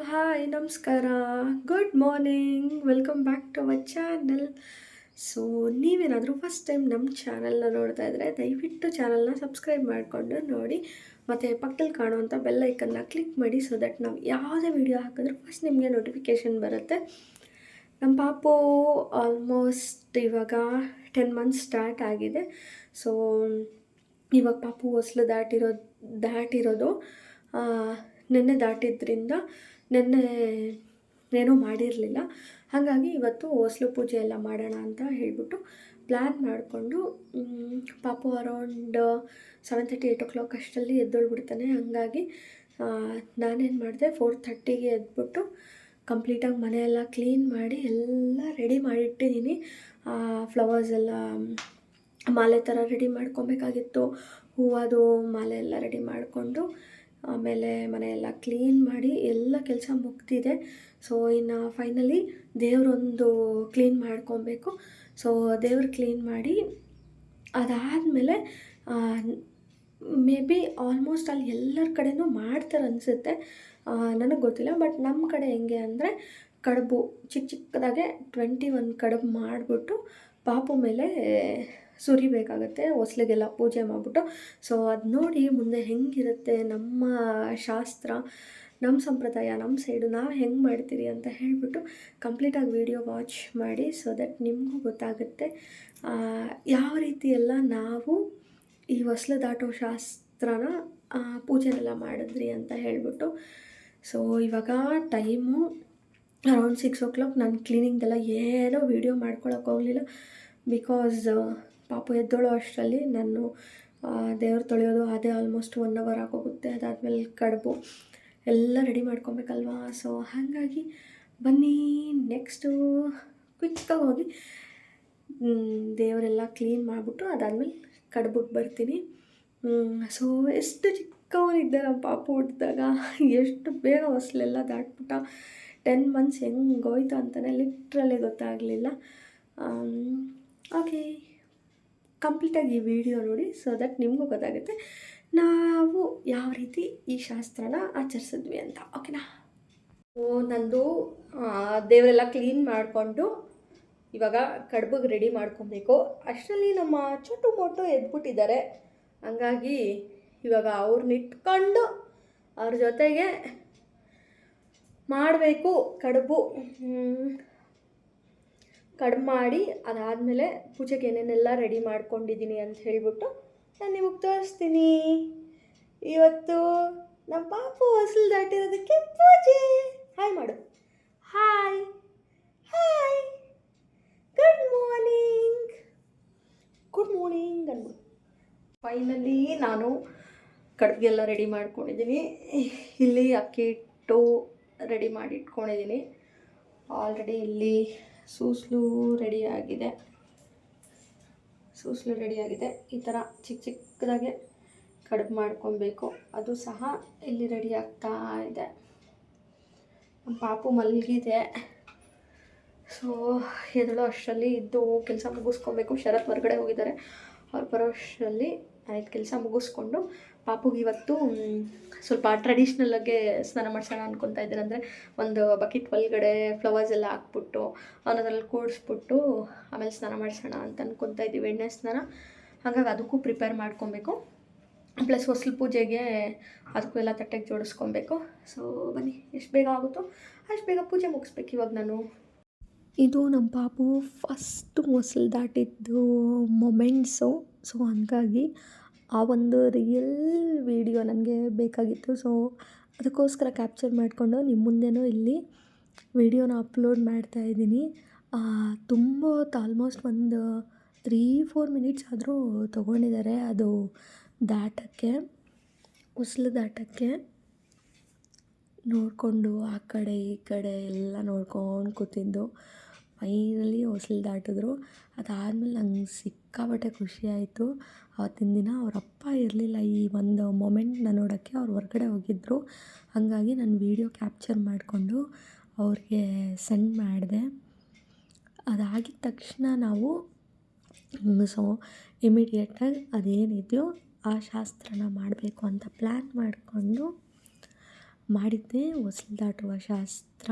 Hi, ನಮಸ್ಕಾರ. Good morning welcome back to our channel so ನೀವೇನಾದರೂ first time ನಮ್ಮ ಚಾನಲ್ನ ನೋಡ್ತಾ ಇದ್ದರೆ ದಯವಿಟ್ಟು ಚಾನಲ್ನ ಸಬ್ಸ್ಕ್ರೈಬ್ ಮಾಡಿಕೊಂಡು ನೋಡಿ. ಮತ್ತು ಪಕ್ಕದಲ್ಲಿ ಕಾಣುವಂಥ ಬೆಲ್ ಐಕನ್ನ ಕ್ಲಿಕ್ ಮಾಡಿ ಸೊ ದಟ್ ನಾವು ಯಾವುದೇ ವಿಡಿಯೋ ಹಾಕಿದ್ರೂ ಫಸ್ಟ್ ನಿಮಗೆ ನೋಟಿಫಿಕೇಷನ್ ಬರುತ್ತೆ. ನಮ್ಮ ಪಾಪು ಆಲ್ಮೋಸ್ಟ್ ಇವಾಗ ಟೆನ್ ಮಂತ್ಸ್ ಸ್ಟಾರ್ಟ್ ಆಗಿದೆ. ಸೊ ಇವಾಗ ಪಾಪು ಹೊಸಲು ದಾಟಿರೋ, ದಾಟಿರೋದು ನೆನ್ನೆ ದಾಟಿದ್ರಿಂದ ನೆನ್ನೆ ಏನೂ ಮಾಡಿರಲಿಲ್ಲ. ಹಾಗಾಗಿ ಇವತ್ತು ಹೊಸಲು ಪೂಜೆ ಎಲ್ಲ ಮಾಡೋಣ ಅಂತ ಹೇಳಿಬಿಟ್ಟು ಪ್ಲ್ಯಾನ್ ಮಾಡಿಕೊಂಡು ಪಾಪು around seven thirty eight o'clock ಅಷ್ಟರಲ್ಲಿ ಎದ್ದೊಳ್ಬಿಡ್ತಾನೆ. ಹಾಗಾಗಿ ನಾನೇನು ಮಾಡಿದೆ ಫೋರ್ ಥರ್ಟಿಗೆ ಎದ್ಬಿಟ್ಟು ಕಂಪ್ಲೀಟಾಗಿ ಮನೆಯೆಲ್ಲ ಕ್ಲೀನ್ ಮಾಡಿ ಎಲ್ಲ ರೆಡಿ ಮಾಡಿಟ್ಟಿದ್ದೀನಿ. ಫ್ಲವರ್ಸ್ ಎಲ್ಲ, ಮಾಲೆ ಥರ ರೆಡಿ ಮಾಡ್ಕೊಬೇಕಾಗಿತ್ತು. ಹೂವದು ಮಾಲೆ ಎಲ್ಲ ರೆಡಿ ಮಾಡಿಕೊಂಡು ಆಮೇಲೆ ಮನೆಯೆಲ್ಲ ಕ್ಲೀನ್ ಮಾಡಿ ಎಲ್ಲ ಕೆಲಸ ಮುಗ್ದಿದೆ. ಸೊ ಇನ್ನು ಫೈನಲಿ ದೇವರೊಂದು ಕ್ಲೀನ್ ಮಾಡ್ಕೊಬೇಕು. ಸೊ ದೇವ್ರು ಕ್ಲೀನ್ ಮಾಡಿ ಅದಾದಮೇಲೆ ಮೇ ಬಿ ಆಲ್ಮೋಸ್ಟ್ ಅಲ್ಲಿ ಎಲ್ಲರ ಕಡೆನೂ ಮಾಡ್ತಾರೆ ಅನಿಸುತ್ತೆ. ನನಗೆ ಗೊತ್ತಿಲ್ಲ ಬಟ್ ನಮ್ಮ ಕಡೆ ಹೆಂಗೆ ಅಂದರೆ ಕಡುಬು ಚಿಕ್ಕ ಚಿಕ್ಕದಾಗೆ ಟ್ವೆಂಟಿ ಒನ್ ಕಡುಬು ಮಾಡಿಬಿಟ್ಟು ಪಾಪು ಮೇಲೆ ಸುರಿಬೇಕಾಗತ್ತೆ ಹೊಸ್ಲಿಗೆಲ್ಲ ಪೂಜೆ ಮಾಡಿಬಿಟ್ಟು. ಸೊ ಅದು ನೋಡಿ ಮುಂದೆ ಹೆಂಗಿರುತ್ತೆ ನಮ್ಮ ಶಾಸ್ತ್ರ, ನಮ್ಮ ಸಂಪ್ರದಾಯ, ನಮ್ಮ ಸೈಡು ನಾವು ಹೆಂಗೆ ಮಾಡ್ತೀರಿ ಅಂತ ಹೇಳಿಬಿಟ್ಟು ಕಂಪ್ಲೀಟಾಗಿ ವಿಡಿಯೋ ವಾಚ್ ಮಾಡಿ ಸೊ ದಟ್ ನಿಮಗೂ ಗೊತ್ತಾಗುತ್ತೆ. ಯಾವ ರೀತಿ ಎಲ್ಲ ನಾವು ಈ ಹೊಸ್ಲು ದಾಟೋ ಶಾಸ್ತ್ರನ ಪೂಜೆನೆಲ್ಲ ಮಾಡಿದ್ರಿ ಅಂತ ಹೇಳಿಬಿಟ್ಟು. ಸೊ ಇವಾಗ time around six o'clock ನಾನು ಕ್ಲೀನಿಂಗ್ದೆಲ್ಲ ಏನೋ ವೀಡಿಯೋ ಮಾಡ್ಕೊಳಕ್ಕೆ ಹೋಗಲಿಲ್ಲ ಬಿಕಾಸ್ ಪಾಪು ಎದ್ದೋಳೋ ಅಷ್ಟರಲ್ಲಿ ನಾನು ದೇವ್ರು ತೊಳೆಯೋದು ಅದೇ ಆಲ್ಮೋಸ್ಟ್ ಒನ್ ಅವರ್ ಆಗೋಗುತ್ತೆ. ಅದಾದಮೇಲೆ ಕಡುಬು ಎಲ್ಲ ರೆಡಿ ಮಾಡ್ಕೊಬೇಕಲ್ವಾ? ಸೊ ಹಾಗಾಗಿ ಬನ್ನಿ ನೆಕ್ಸ್ಟು ಕ್ವಿಕ್ಕಾಗಿ ಹೋಗಿ ದೇವರೆಲ್ಲ ಕ್ಲೀನ್ ಮಾಡಿಬಿಟ್ಟು ಅದಾದಮೇಲೆ ಕಡ್ಬಿಟ್ಟು ಬರ್ತೀನಿ. ಸೊ ಎಷ್ಟು ಚಿಕ್ಕವನಿದ್ದೆ ನಮ್ಮ ಪಾಪು ಹುಟ್ಟಿದಾಗ ಎಷ್ಟು ಬೇಗ ಹೊಸಲೆಲ್ಲ ದಾಟ್ಬಿಟ್ಟ. ಟೆನ್ ಮಂತ್ಸ್ ಹೆಂಗೆ ಹೋಯ್ತು ಅಂತಲೇ ಲಿಟ್ರಲ್ಲೇ ಗೊತ್ತಾಗಲಿಲ್ಲ. ಓಕೆ ಕಂಪ್ಲೀಟಾಗಿ ಈ ವಿಡಿಯೋ ನೋಡಿ ಸೊ ದಟ್ ನಿಮಗೂ ಗೊತ್ತಾಗುತ್ತೆ. ನಾವು ಯಾವ ರೀತಿ ಈ ಶಾಸ್ತ್ರನ ಆಚರಿಸಿದ್ವಿ ಅಂತ. ಓಕೆನಾ ಓ ನಂದು ದೇವರೆಲ್ಲ ಕ್ಲೀನ್ ಮಾಡಿಕೊಂಡು ಇವಾಗ ಕಡ್ಬಗೆ ರೆಡಿ ಮಾಡ್ಕೊಬೇಕು. ಅಷ್ಟರಲ್ಲಿ ನಮ್ಮ ಚೋಟು ಮೋಟು ಎದ್ಬಿಟ್ಟಿದ್ದಾರೆ. ಹಂಗಾಗಿ ಇವಾಗ ಅವ್ರನ್ನ ಇಟ್ಕೊಂಡು ಅವ್ರ ಜೊತೆಗೆ ಮಾಡಬೇಕು ಕಡುಬು. ಕಡುಬು ಮಾಡಿ ಅದಾದಮೇಲೆ ಪೂಜೆಗೆ ಏನೇನೆಲ್ಲ ರೆಡಿ ಮಾಡ್ಕೊಂಡಿದ್ದೀನಿ ಅಂತ ಹೇಳಿಬಿಟ್ಟು ನಾನು ನಿಮಗೆ ತೋರಿಸ್ತೀನಿ. ಇವತ್ತು ನಮ್ಮ ಪಾಪು ಹೊಸಲು ದಾಟಿರೋದಕ್ಕೆ ಪೂಜೆ. ಹಾಯ್ ಮಾಡು. Hi hi good morning good morning ಅನ್ಬಿಡು finally ನಾನು ಕಡ್ಗೆಲ್ಲ ರೆಡಿ ಮಾಡ್ಕೊಂಡಿದ್ದೀನಿ. ಇಲ್ಲಿ ಅಕ್ಕಿ ಹಿಟ್ಟು ರೆಡಿ ಮಾಡಿ ಇಟ್ಕೊಂಡಿದ್ದೀನಿ. ಆಲ್ರೆಡಿ ಇಲ್ಲಿ ಸೂಸ್ಲು ರೆಡಿಯಾಗಿದೆ. ಸೂಸ್ಲು ರೆಡಿಯಾಗಿದೆ. ಈ ಥರ ಚಿಕ್ಕ ಚಿಕ್ಕದಾಗೆ ಕಡುಬು ಮಾಡ್ಕೊಬೇಕು. ಅದು ಸಹ ಇಲ್ಲಿ ರೆಡಿ ಆಗ್ತಾ ಇದೆ. ನಮ್ಮ ಪಾಪು ಮಲಗಿದೆ. ಸೊ ಎದಳು ಅಷ್ಟರಲ್ಲಿ ಇದ್ದು ಕೆಲಸ ಮುಗಿಸ್ಕೊಬೇಕು. ಶರತ್ ಹೊರಗಡೆ ಹೋಗಿದ್ದಾರೆ. ಅವ್ರು ಬರೋ ಅಷ್ಟರಲ್ಲಿ ಆಯ್ತು, ಕೆಲಸ ಮುಗಿಸ್ಕೊಂಡು. ಪಾಪುಗೆ ಇವತ್ತು ಸ್ವಲ್ಪ ಟ್ರೆಡಿಷ್ನಲ್ಲಾಗೆ ಸ್ನಾನ ಮಾಡ್ಸೋಣ ಅನ್ಕೊತಾ ಇದ್ದೀನಿ. ಅಂದರೆ ಒಂದು ಬಕೆಟ್ ಒಳಗಡೆ ಫ್ಲವರ್ಸ್ ಎಲ್ಲ ಹಾಕ್ಬಿಟ್ಟು, ಅವನದ್ರಲ್ಲಿ ಕೂಡಿಸ್ಬಿಟ್ಟು, ಆಮೇಲೆ ಸ್ನಾನ ಮಾಡ್ಸೋಣ ಅಂತ ಅನ್ಕೊತಾ ಇದ್ದೀವಿ. ಎಣ್ಣೆ ಸ್ನಾನ. ಹಾಗಾಗಿ ಅದಕ್ಕೂ ಪ್ರಿಪೇರ್ ಮಾಡ್ಕೊಬೇಕು. ಪ್ಲಸ್ ಹೊಸಲು ಪೂಜೆಗೆ ಅದಕ್ಕೂ ಎಲ್ಲ ತಟ್ಟೆಗೆ ಜೋಡಿಸ್ಕೊಬೇಕು. ಸೊ ಬನ್ನಿ, ಎಷ್ಟು ಬೇಗ ಆಗುತ್ತೋ ಅಷ್ಟು ಬೇಗ ಪೂಜೆ ಮುಗಿಸ್ಬೇಕು ಇವಾಗ ನಾನು. ಇದು ನಮ್ಮ ಪಾಪು ಫಸ್ಟ್ ಮೊಸಲು ದಾಟಿದ್ದು ಮೊಮೆಂಟ್ಸು ಸೊ ಹಾಗಾಗಿ ಆ ಒಂದು ರಿಯಲ್ ವಿಡಿಯೋ ನನಗೆ ಬೇಕಾಗಿತ್ತು. ಸೊ ಅದಕ್ಕೋಸ್ಕರ ಕ್ಯಾಪ್ಚರ್ ಮಾಡಿಕೊಂಡು ನಿಮ್ಮ ಮುಂದೆನೂ ಇಲ್ಲಿ ವಿಡಿಯೋನ ಅಪ್ಲೋಡ್ ಮಾಡ್ತಾ ಇದ್ದೀನಿ. ತುಂಬ ಹೊತ್ತು ಆಲ್ಮೋಸ್ಟ್ ಒಂದು ತ್ರೀ ಫೋರ್ ಮಿನಿಟ್ಸ್ ಆದರೂ ತೊಗೊಂಡಿದ್ದಾರೆ ಅದು ದಾಟಕ್ಕೆ, ಉಸಲು ದಾಟಕ್ಕೆ. ನೋಡಿಕೊಂಡು ಆ ಕಡೆ, ಈ ಕಡೆ ಎಲ್ಲ ನೋಡ್ಕೊಂಡು ಕೂತಿದ್ದು. ಫೈನಲಿ ಉಸಲು ದಾಟಿದ್ರು. ಅದಾದಮೇಲೆ ನಂಗೆ ಸಿಕ್ಕಾಪಟ್ಟೆ ಖುಷಿ ಆಯಿತು. ಆವತ್ತಿನ ದಿನ ಅವ್ರ ಅಪ್ಪ ಇರಲಿಲ್ಲ ಈ ಒಂದು ಮೊಮೆಂಟ್ನ ನೋಡೋಕ್ಕೆ. ಅವ್ರು ಹೊರಗಡೆ ಹೋಗಿದ್ದರು ಹಾಗಾಗಿ ನಾನು ವೀಡಿಯೋ ಕ್ಯಾಪ್ಚರ್ ಮಾಡಿಕೊಂಡು ಅವ್ರಿಗೆ ಸೆಂಡ್ ಮಾಡಿದೆ. ಅದಾಗಿದ ತಕ್ಷಣ ನಾವು ಸೊ ಇಮಿಡಿಯೇಟಾಗಿ ಅದೇನಿದೆಯೋ ಆ ಶಾಸ್ತ್ರನ ಮಾಡಬೇಕು ಅಂತ ಪ್ಲ್ಯಾನ್ ಮಾಡಿಕೊಂಡು ಮಾಡಿದ್ದೆ. ಹೊಸಲು ದಾಟುವ ಶಾಸ್ತ್ರ.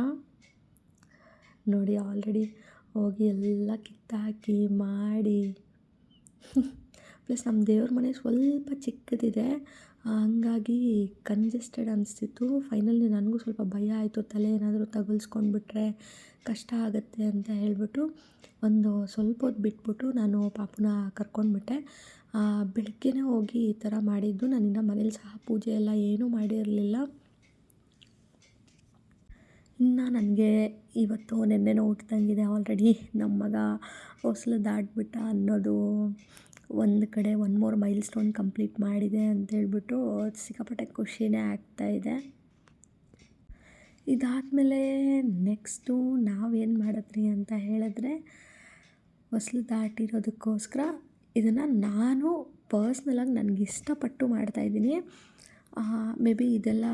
ನೋಡಿ ಆಲ್ರೆಡಿ ಹೋಗಿ ಎಲ್ಲ ಕಿತ್ತಾಕಿ ಮಾಡಿ ಪ್ಲಸ್ ನಮ್ಮ ದೇವ್ರ ಮನೆ ಸ್ವಲ್ಪ ಚಿಕ್ಕದಿದೆ, ಹಂಗಾಗಿ ಕಂಜೆಸ್ಟೆಡ್ ಅನಿಸ್ತಿತ್ತು. ಫೈನಲಿ ನನಗೂ ಸ್ವಲ್ಪ ಭಯ ಆಯಿತು, ತಲೆ ಏನಾದರೂ ತಗುಲ್ಸ್ಕೊಂಡ್ಬಿಟ್ರೆ ಕಷ್ಟ ಆಗುತ್ತೆ ಅಂತ ಹೇಳಿಬಿಟ್ಟು ಒಂದು ಸ್ವಲ್ಪ ಹೊತ್ತು ಬಿಟ್ಬಿಟ್ಟು ನಾನು ಪಾಪುನ ಕರ್ಕೊಂಡ್ಬಿಟ್ಟೆ. ಬೆಳಗ್ಗೆನೇ ಹೋಗಿ ಈ ಥರ ಮಾಡಿದ್ದು. ನಾನಿನ್ನು ಮನೇಲಿ ಸಹ ಪೂಜೆ ಎಲ್ಲ ಏನೂ ಮಾಡಿರಲಿಲ್ಲ. ಇನ್ನು ನನಗೆ ಇವತ್ತು ನಿನ್ನೆನೋ ಹುಟ್ದಂಗಿದೆ ಆಲ್ರೆಡಿ ನಮ್ಮ ಮಗ ಹೊಸ್ಲು ದಾಟ್ಬಿಟ್ಟ ಅನ್ನೋದು ಒಂದು ಕಡೆ one more milestone complete ಮಾಡಿದೆ ಅಂತೇಳ್ಬಿಟ್ಟು ಸಿಕ್ಕಾಪಟ್ಟೆ ಖುಷಿನೇ ಆಗ್ತಾಯಿದೆ ಇದಾದಮೇಲೆ ನೆಕ್ಸ್ಟು ನಾವೇನು ಮಾಡಿದ್ರಿ ಅಂತ ಹೇಳಿದ್ರೆ ಹೊಸಲು ದಾಟಿರೋದಕ್ಕೋಸ್ಕರ ಇದನ್ನು ನಾನು ಪರ್ಸ್ನಲಾಗಿ ನನಗಿಷ್ಟಪಟ್ಟು ಮಾಡ್ತಾಯಿದ್ದೀನಿ ಮೇ ಬಿ ಇದೆಲ್ಲ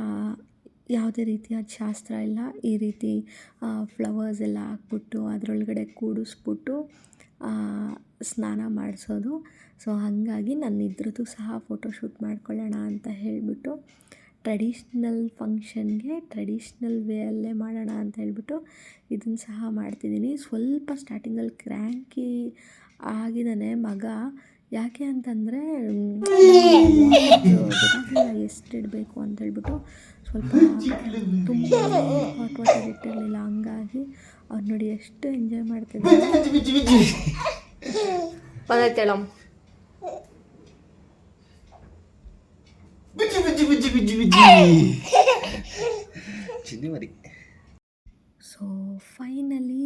ಯಾವುದೇ ರೀತಿಯಾದ ಶಾಸ್ತ್ರ ಇಲ್ಲ. ಈ ರೀತಿ ಫ್ಲವರ್ಸ್ ಎಲ್ಲ ಹಾಕ್ಬಿಟ್ಟು ಅದರೊಳಗಡೆ ಕೂಡಿಸ್ಬಿಟ್ಟು ಸ್ನಾನ ಮಾಡಿಸೋದು. ಸೊ ಹಾಗಾಗಿ ನಾನು ಇದ್ರದ್ದು ಸಹ ಫೋಟೋಶೂಟ್ ಮಾಡ್ಕೊಳ್ಳೋಣ ಅಂತ ಹೇಳಿಬಿಟ್ಟು ಟ್ರೆಡಿಷ್ನಲ್ ಫಂಕ್ಷನ್ಗೆ ಟ್ರೆಡಿಷ್ನಲ್ ವೇಯಲ್ಲೇ ಮಾಡೋಣ ಅಂತ ಹೇಳಿಬಿಟ್ಟು ಇದನ್ನು ಸಹ ಮಾಡ್ತಿದ್ದೀನಿ. ಸ್ವಲ್ಪ ಸ್ಟಾರ್ಟಿಂಗಲ್ಲಿ ಕ್ರ್ಯಾಂಕಿ ಆಗಿದ್ದಾನೆ ಮಗ. ಯಾಕೆ ಅಂತಂದರೆ ಎಷ್ಟು ಇಡಬೇಕು ಅಂತ ಹೇಳ್ಬಿಟ್ಟು ಸ್ವಲ್ಪ ತುಂಬ ಹಾಟ್ ವಾಟರ್ ಇಟ್ಟಿರಲಿಲ್ಲ. ಹಂಗಾಗಿ ಅವ್ರು ನೋಡಿ ಎಷ್ಟು ಎಂಜಾಯ್ ಮರಿ ಸೊ ಫೈನಲಿ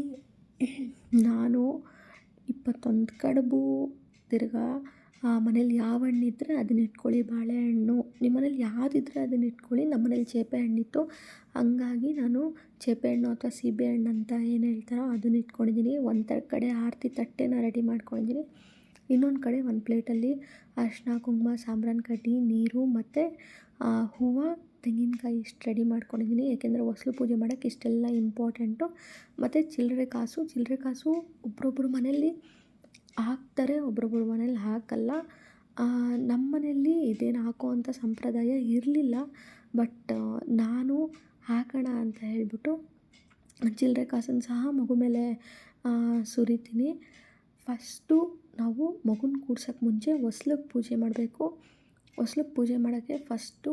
ನಾನು ಇಪ್ಪತ್ತೊಂದು ಕಡುಬು ತಿರ್ಗಾ ಮನೇಲಿ ಯಾವ ಹಣ್ಣಿದ್ರೆ ಅದನ್ನ ಇಟ್ಕೊಳ್ಳಿ ಬಾಳೆಹಣ್ಣು. ನಿಮ್ಮ ಮನೇಲಿ ಯಾವುದಿದ್ರೆ ಅದನ್ನ ಇಟ್ಕೊಳ್ಳಿ, ನಮ್ಮ ಮನೇಲಿ ಚೇಪೆ ಹಣ್ಣಿತ್ತು. ಹಂಗಾಗಿ ನಾನು ಚೇಪೆ ಹಣ್ಣು ಅಥವಾ ಸೀಬೆ ಹಣ್ಣು ಅಂತ ಏನು ಹೇಳ್ತಾರೋ ಅದನ್ನ ಇಟ್ಕೊಂಡಿದ್ದೀನಿ. ಒಂದು ಕಡೆ ಆರತಿ ತಟ್ಟೆನ ರೆಡಿ ಮಾಡ್ಕೊಂಡಿದ್ದೀನಿ. ಇನ್ನೊಂದು ಕಡೆ ಒಂದು ಪ್ಲೇಟಲ್ಲಿ ಅರಿಶಿನ ಕುಂಕುಮ ಸಾಂಬ್ರಾಣಿ ಕಡ್ಡಿ, ನೀರು ಮತ್ತು ಹೂವು, ತೆಂಗಿನಕಾಯಿ ಇಷ್ಟು ರೆಡಿ ಮಾಡ್ಕೊಂಡಿದ್ದೀನಿ. ಏಕೆಂದರೆ ಹೊಸ್ಲು ಪೂಜೆ ಮಾಡೋಕ್ಕೆ ಇಷ್ಟೆಲ್ಲ ಇಂಪಾರ್ಟೆಂಟು ಮತ್ತು ಚಿಲ್ಲರೆ ಕಾಸು ಚಿಲ್ಲರೆ ಕಾಸು ಒಬ್ರೊಬ್ರ ಮನೆಯಲ್ಲಿ ಹಾಕ್ತಾರೆ, ಒಬ್ರೊಬ್ರ ಮನೇಲಿ ಹಾಕಲ್ಲ. ನಮ್ಮ ಮನೆಯಲ್ಲಿ ಇದೇನು ಹಾಕುವಂಥ ಸಂಪ್ರದಾಯ ಇರಲಿಲ್ಲ. ಬಟ್ ನಾನು ಹಾಕೋಣ ಅಂತ ಹೇಳಿಬಿಟ್ಟು ಚಿಲ್ಲರೆ ಕಾಸನ್ನು ಸಹ ಮಗು ಮೇಲೆ ಸುರಿತೀನಿ. ಫಸ್ಟು ನಾವು ಮಗುನ ಕೂಡ್ಸೋಕ್ಕೆ ಮುಂಚೆ ಹೊಸ್ಲಿಗೆ ಪೂಜೆ ಮಾಡಬೇಕು. ಹೊಸ್ಲಿಗೆ ಪೂಜೆ ಮಾಡೋಕ್ಕೆ ಫಸ್ಟು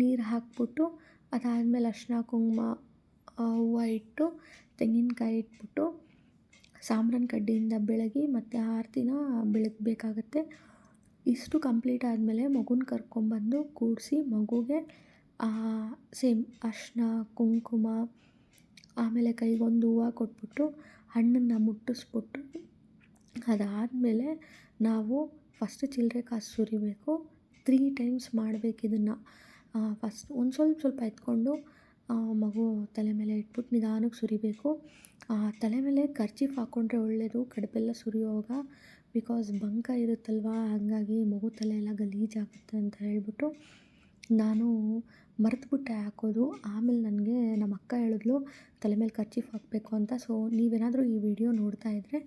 ನೀರು ಹಾಕ್ಬಿಟ್ಟು, ಅದಾದಮೇಲೆ ಅರಿಶಿನ ಕುಂಕುಮ ಹೂವು ಇಟ್ಟು, ತೆಂಗಿನಕಾಯಿ ಇಟ್ಬಿಟ್ಟು ಸಾಂಬ್ರಾಣಿ ಕಡ್ಡಿಯಿಂದ ಬೆಳಗಿ ಮತ್ತು ಆರತಿನ ಬೆಳಗಬೇಕಾಗತ್ತೆ. ಇಷ್ಟು ಕಂಪ್ಲೀಟ್ ಆದಮೇಲೆ ಮಗುನ ಕರ್ಕೊಂಬಂದು ಕೂರಿಸಿ ಮಗುಗೆ ಸೇಮ್ ಅರಿಶ್ಣ ಕುಂಕುಮ, ಆಮೇಲೆ ಕೈಗೊಂದು ಹೂವು ಕೊಟ್ಬಿಟ್ಟು ಹಣ್ಣನ್ನು ಮುಟ್ಟಿಸ್ಬಿಟ್ಟು ಅದಾದಮೇಲೆ ನಾವು ಫಸ್ಟ್ ಚಿಲ್ಲರೆ ಕಾಸು ಸುರಿಬೇಕು. ತ್ರೀ ಟೈಮ್ಸ್ ಮಾಡ್ಬೇಕು ಇದನ್ನು ಫಸ್ಟ್ ಒಂದು ಸ್ವಲ್ಪ ಸ್ವಲ್ಪ ಎತ್ಕೊಂಡು ಮಗು ತಲೆ ಮೇಲೆ ಇಟ್ಬಿಟ್ಟು ನಿಧಾನಕ್ಕೆ ಸುರಿಬೇಕು. ತಲೆ ಮೇಲೆ ಕರ್ಚೀಫ್ ಹಾಕ್ಕೊಂಡ್ರೆ ಒಳ್ಳೆಯದು ಕಡುಬೆಲ್ಲ ಸುರಿಯುವಾಗ ಬಿಕಾಸ್ ಬಂಕ ಇರುತ್ತಲ್ವ, ಹಾಗಾಗಿ ಮಗು ತಲೆ ಎಲ್ಲ ಗಲೀಜಾಗುತ್ತೆ ಅಂತ ಹೇಳಿಬಿಟ್ಟು ನಾನು ಮರೆತುಬಿಟ್ಟೆ ಹಾಕೋದು. ಆಮೇಲೆ ನನಗೆ ನಮ್ಮ ಅಕ್ಕ ಹೇಳಿದ್ಲು, ತಲೆ ಮೇಲೆ ಕರ್ಚೀಫ್ ಹಾಕಬೇಕು ಅಂತ. ಸೊ ನೀವೇನಾದರೂ ಈ ವಿಡಿಯೋ ನೋಡ್ತಾ ಇದ್ದರೆ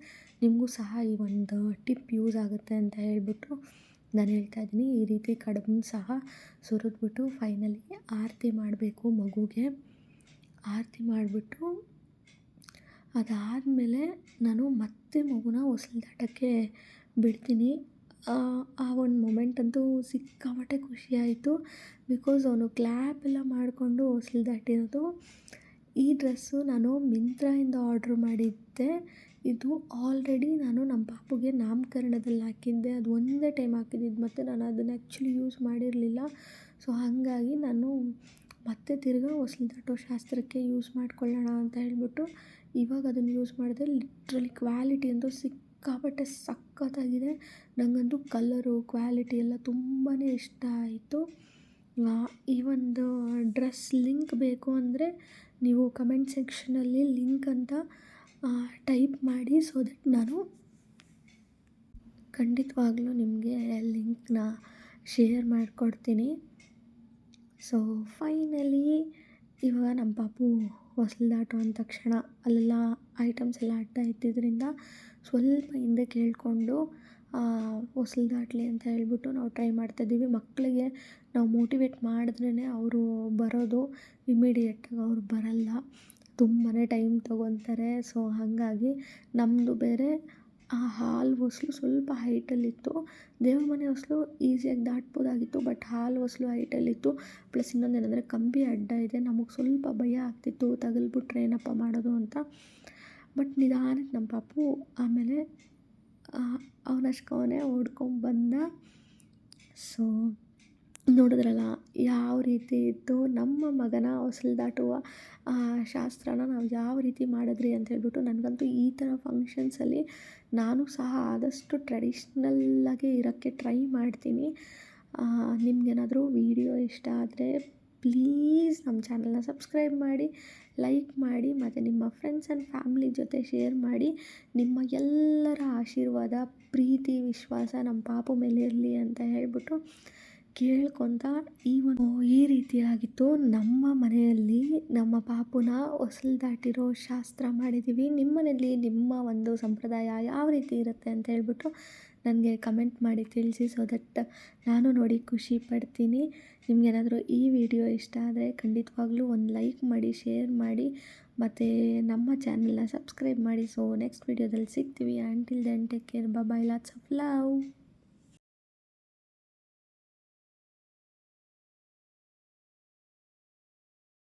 ನಿಮಗೂ ಸಹ ಈ ಒಂದು ಟಿಪ್ ಯೂಸ್ ಆಗುತ್ತೆ ಅಂತ ಹೇಳ್ಬಿಟ್ಟು ನಾನು ಹೇಳ್ತಾ ಇದ್ದೀನಿ, ಈ ರೀತಿ ಕಡಬನ್ನ ಸಹ ಸುರಿದ್ಬಿಟ್ಟು ಫೈನಲಿ ಆರತಿ ಮಾಡಬೇಕು ಮಗುಗೆ. ಆರತಿ ಮಾಡಿಬಿಟ್ಟು ಅದಾದಮೇಲೆ ನಾನು ಮತ್ತೆ ಮಗುನ ಹೊಸ್ಲು ಬಿಡ್ತೀನಿ. ಆ ಒಂದು ಮೊಮೆಂಟ್ ಅಂತೂ ಸಿಕ್ಕಾಪಟ್ಟೆ ಖುಷಿಯಾಯಿತು ಬಿಕಾಸ್ ಅವನು ಕ್ಲ್ಯಾಪ್ ಎಲ್ಲ ಮಾಡಿಕೊಂಡು ಹೊಸ್ಲು ದಾಟಿರೋದು ಈ ಡ್ರೆಸ್ಸು ನಾನು ಮಿಂತ್ರಾಯಿಂದ ಆರ್ಡ್ರ್ ಮಾಡಿದ್ದೆ. ಇದು ಆಲ್ರೆಡಿ ನಾನು ನಮ್ಮ ಪಾಪುಗೆ ನಾಮಕರಣದಲ್ಲಿ ಹಾಕಿದ್ದೆ. ಅದು ಒಂದೇ ಟೈಮ್ ಹಾಕಿದ್ದಿದ್ದು ಮತ್ತು ನಾನು ಅದನ್ನು ಆ್ಯಕ್ಚುಲಿ ಯೂಸ್ ಮಾಡಿರಲಿಲ್ಲ. ಸೊ ಹಾಗಾಗಿ ನಾನು ಮತ್ತೆ ತಿರ್ಗಾ ಹೊಸ್ಲು ಶಾಸ್ತ್ರಕ್ಕೆ ಯೂಸ್ ಮಾಡ್ಕೊಳ್ಳೋಣ ಅಂತ ಹೇಳಿಬಿಟ್ಟು ಇವಾಗ ಅದನ್ನು ಯೂಸ್ ಮಾಡಿದೆ. ಲಿಟ್ರಲಿ ಕ್ವಾಲಿಟಿ ಅಂತೂ ಸಿಕ್ಕಾಪಟ್ಟೆ ಸಖತ್ತಾಗಿದೆ. ನನಗಂತೂ ಕಲರು ಕ್ವಾಲಿಟಿ ಎಲ್ಲ ತುಂಬಾ ಇಷ್ಟ ಆಯಿತು. ಈ ಒಂದು ಡ್ರೆಸ್ ಲಿಂಕ್ ಬೇಕು ಅಂದರೆ ನೀವು ಕಮೆಂಟ್ ಸೆಕ್ಷನಲ್ಲಿ ಲಿಂಕ್ ಅಂತ ಟೈಪ್ ಮಾಡಿ ಸೊ ದಟ್ ನಾನು ಖಂಡಿತವಾಗ್ಲೂ ನಿಮಗೆ ಲಿಂಕ್ನ ಶೇರ್ ಮಾಡಿಕೊಡ್ತೀನಿ. ಸೊ ಫೈನಲಿ ಇವಾಗ ನಮ್ಮ ಪಾಪು ಹೊಸ್ಲು ದಾಟೋ ಅಂದ ತಕ್ಷಣ ಅಲ್ಲೆಲ್ಲ ಐಟಮ್ಸ್ ಎಲ್ಲ ಅಡ್ಡ ಇದ್ದಿದ್ದರಿಂದ ಸ್ವಲ್ಪ ಹಿಂದೆ ಕೇಳಿಕೊಂಡು ಹೊಸ್ಲು ದಾಟಲಿ ಅಂತ ಹೇಳ್ಬಿಟ್ಟು ನಾವು ಟ್ರೈ ಮಾಡ್ತಾಯಿದ್ದೀವಿ ಮಕ್ಕಳಿಗೆ ನಾವು ಮೋಟಿವೇಟ್ ಮಾಡಿದ್ರೇ ಅವರು ಬರೋದು ಇಮಿಡಿಯೇಟಾಗಿ ಅವ್ರು ಬರಲ್ಲ. ತುಂಬಾ ಟೈಮ್ ತೊಗೊತಾರೆ. ಸೊ, ಹಾಗಾಗಿ ನಮ್ಮದು ಬೇರೆ ಆ ಹಾಲು ಹೊಸ್ಲು ಸ್ವಲ್ಪ ಹೈಟಲ್ಲಿತ್ತು ದೇವ್ರ ಮನೆ ಹೊಸ್ಲು ಈಸಿಯಾಗಿ ದಾಟ್ಬೋದಾಗಿತ್ತು ಬಟ್ ಹಾಲು ಹೊಸಲು ಹೈಟಲ್ಲಿತ್ತು ಪ್ಲಸ್ ಇನ್ನೊಂದು ಏನಂದರೆ ಕಂಬಿ ಅಡ್ಡ ಇದೆ. ನಮಗೆ ಸ್ವಲ್ಪ ಭಯ ಆಗ್ತಿತ್ತು ತಗಲ್ಬಿಟ್ರೆ ಏನಪ್ಪ ಮಾಡೋದು ಅಂತ. ಬಟ್ ನಿಧಾನಕ್ಕೆ ನಮ್ಮ ಪಾಪು ಆಮೇಲೆ ಅವನಷ್ಟಕ್ಕೆ ಅವನೇ ಓಡ್ಕೊಂಬಂದ ಸೊ ನೋಡಿದ್ರಲ್ಲ, ಯಾವ ರೀತಿ ಇತ್ತು ನಮ್ಮ ಮಗನ ಹೊಸ್ಲು ದಾಟುವ ಶಾಸ್ತ್ರನ ನಾವು ಯಾವ ರೀತಿ ಮಾಡಿದ್ರಿ ಅಂತ ಹೇಳಿಬಿಟ್ಟು ನನಗಂತೂ ಈ ಥರ ಫಂಕ್ಷನ್ಸಲ್ಲಿ ನಾನು ಸಹ ಆದಷ್ಟು ಟ್ರೆಡಿಷ್ನಲ್ಲಾಗೆ ಇರೋಕ್ಕೆ ಟ್ರೈ ಮಾಡ್ತೀನಿ. ನಿಮ್ಗೇನಾದರೂ ವೀಡಿಯೋ ಇಷ್ಟ ಆದರೆ ಪ್ಲೀಸ್ ನಮ್ಮ ಚಾನಲ್ನ ಸಬ್ಸ್ಕ್ರೈಬ್ ಮಾಡಿ ಲೈಕ್ ಮಾಡಿ, ಮತ್ತು ನಿಮ್ಮ ಫ್ರೆಂಡ್ಸ್ ಆ್ಯಂಡ್ ಫ್ಯಾಮಿಲಿ ಜೊತೆ ಶೇರ್ ಮಾಡಿ, ನಿಮ್ಮ ಎಲ್ಲರ ಆಶೀರ್ವಾದ, ಪ್ರೀತಿ, ವಿಶ್ವಾಸ ನಮ್ಮ ಪಾಪು ಮೇಲೆ ಇರಲಿ ಅಂತ ಹೇಳ್ಬಿಟ್ಟು ಕೇಳ್ಕೊತ ಈ ಒಂದು ಈ ರೀತಿಯಾಗಿತ್ತು. ನಮ್ಮ ಮನೆಯಲ್ಲಿ ನಮ್ಮ ಪಾಪುನ ಹೊಸ್ಲು ದಾಟಿರೋ ಶಾಸ್ತ್ರ ಮಾಡಿದ್ದೀವಿ ನಿಮ್ಮ ಮನೆಯಲ್ಲಿ ನಿಮ್ಮ ಒಂದು ಸಂಪ್ರದಾಯ ಯಾವ ರೀತಿ ಇರುತ್ತೆ ಅಂತ ಹೇಳ್ಬಿಟ್ಟು ನನಗೆ ಕಮೆಂಟ್ ಮಾಡಿ ತಿಳಿಸಿ. ಸೊ ದಟ್ ನಾನು ನೋಡಿ ಖುಷಿ ಪಡ್ತೀನಿ. ನಿಮಗೇನಾದರೂ ಈ ವಿಡಿಯೋ ಇಷ್ಟ ಆದರೆ ಖಂಡಿತವಾಗ್ಲೂ ಒಂದು ಲೈಕ್ ಮಾಡಿ, ಶೇರ್ ಮಾಡಿ, ಮತ್ತು ನಮ್ಮ ಚಾನಲ್ನ ಸಬ್ಸ್ಕ್ರೈಬ್ ಮಾಡಿ. ಸೊ ನೆಕ್ಸ್ಟ್ ವೀಡಿಯೋದಲ್ಲಿ ಸಿಗ್ತೀವಿ. Until then take care bye lots of love